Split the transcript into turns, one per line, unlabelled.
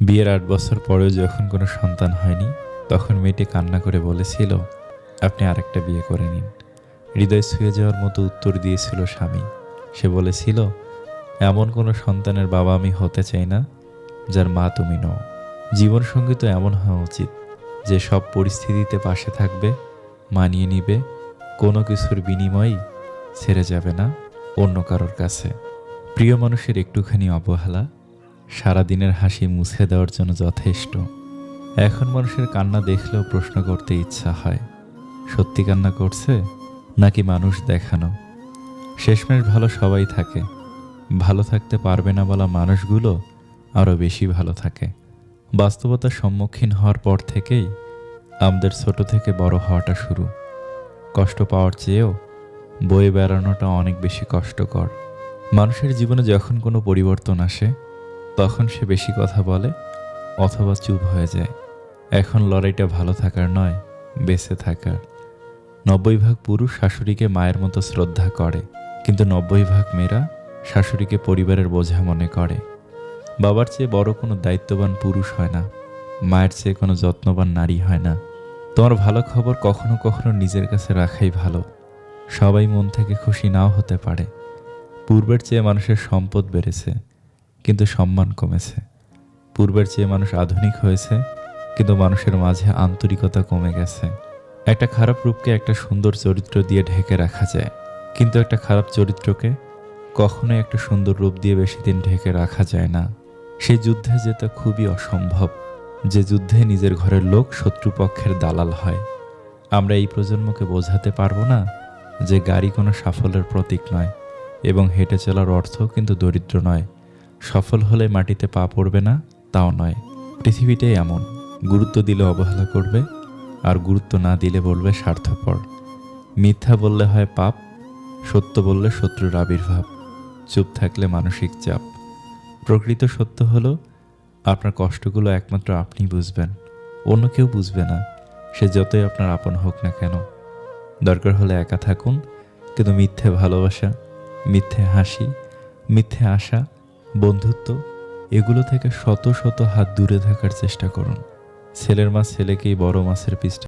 বিয়ের আট বছর পরেও যখন কোনো সন্তান হয়নি, তখন মেয়েটি কান্না করে বলেছিল, আপনি আরেকটা বিয়ে করে নিন। হৃদয় ছুঁয়ে যাওয়ার মতো উত্তর দিয়েছিল স্বামী। সে বলেছিল, এমন কোনো সন্তানের বাবা আমি হতে চাই না, যার মা তুমি নও। জীবনসঙ্গী তো এমন হওয়া উচিত, যে সব পরিস্থিতিতে পাশে থাকবে, মানিয়ে নিবে, কোনো কিছুর বিনিময়ই ছেড়ে যাবে না অন্য কারোর কাছে। প্রিয় মানুষের একটুখানি অবহেলা সারাদিনের হাসি মুছে দেওয়ার জন্য যথেষ্ট। এখন মানুষের কান্না দেখলেও প্রশ্ন করতে ইচ্ছা হয়, সত্যি কান্না করছে নাকি মানুষ দেখানো? শেষমেশ ভালো সবাই থাকে, ভালো থাকতে পারবে না বলা মানুষগুলো আরও বেশি ভালো থাকে। বাস্তবতার সম্মুখীন হওয়ার পর থেকেই আমাদের ছোট থেকে বড় হওয়াটা শুরু। কষ্ট পাওয়ার চেয়েও বয়ে বেড়ানোটা অনেক বেশি কষ্টকর। মানুষের জীবনে যখন কোনো পরিবর্তন আসে তখন সে বেশি কথা বলে, অথবা চুপ হয়ে যায়। এখন লড়াইটা ভালো থাকার নয়, বেঁচে থাকার। নব্বই ভাগ পুরুষ শাশুড়িকে মায়ের মতো শ্রদ্ধা করে, কিন্তু নব্বই ভাগ মেয়েরা শাশুড়িকে পরিবারের বোঝা মনে করে। বাবার চেয়ে বড় কোনো দায়িত্ববান পুরুষ হয় না, মায়ের চেয়ে কোনো যত্নবান নারী হয় না। তোমার ভালো খবর কখনো কখনো নিজের কাছে রাখাই ভালো। সবাই মন থেকে খুশি নাও হতে পারে। পূর্বের চেয়ে মানুষের সম্পদ বেড়েছে। কিন্তু সম্মান কমেছে। পূর্বের চেয়ে মানুষ আধুনিক হয়েছে, কিন্তু মানুষের মাঝে আন্তরিকতা কমে গেছে। একটা খারাপ রূপকে একটা সুন্দর চরিত্র দিয়ে ঢেকে রাখা যায়, কিন্তু একটা খারাপ চরিত্রকে কখনোই একটা সুন্দর রূপ দিয়ে বেশি দিন ঢেকে রাখা যায় না। সেই যুদ্ধে যেতে খুবই অসম্ভব, যে যুদ্ধে নিজের ঘরের লোক শত্রুপক্ষের দালাল হয়। আমরা এই প্রজন্মকে বোঝাতে পারব না যে গাড়ি কোনো সাফল্যের প্রতীক নয়, এবং হেঁটে চলার অর্থ কিন্তু দরিদ্র নয়। সফল হলে মাটিতে পা পড়বে না, তাও নয়। পৃথিবীটাই এমন। গুরুত্ব দিলে অবহেলা করবে, আর গুরুত্ব না দিলে বলবে স্বার্থপর। মিথ্যা বললে হয় পাপ, সত্য বললে শত্রুর আবির্ভাব। চুপ থাকলে মানসিক চাপ। প্রকৃত সত্য হলো, আপনার কষ্টগুলো একমাত্র আপনি বুঝবেন। অন্য কেউ বুঝবে না। সে যতই আপনার আপন হোক না কেন। দরকার হলে একা থাকুন, কিন্তু মিথ্যে ভালোবাসা, মিথ্যে হাসি, মিথ্যে আশা বন্ধুত্ব, এগুলো থেকে শত শত হাত দূরে থাকার চেষ্টা করুন। ছেলের মা ছেলেকেই বড় মাছের পিসটা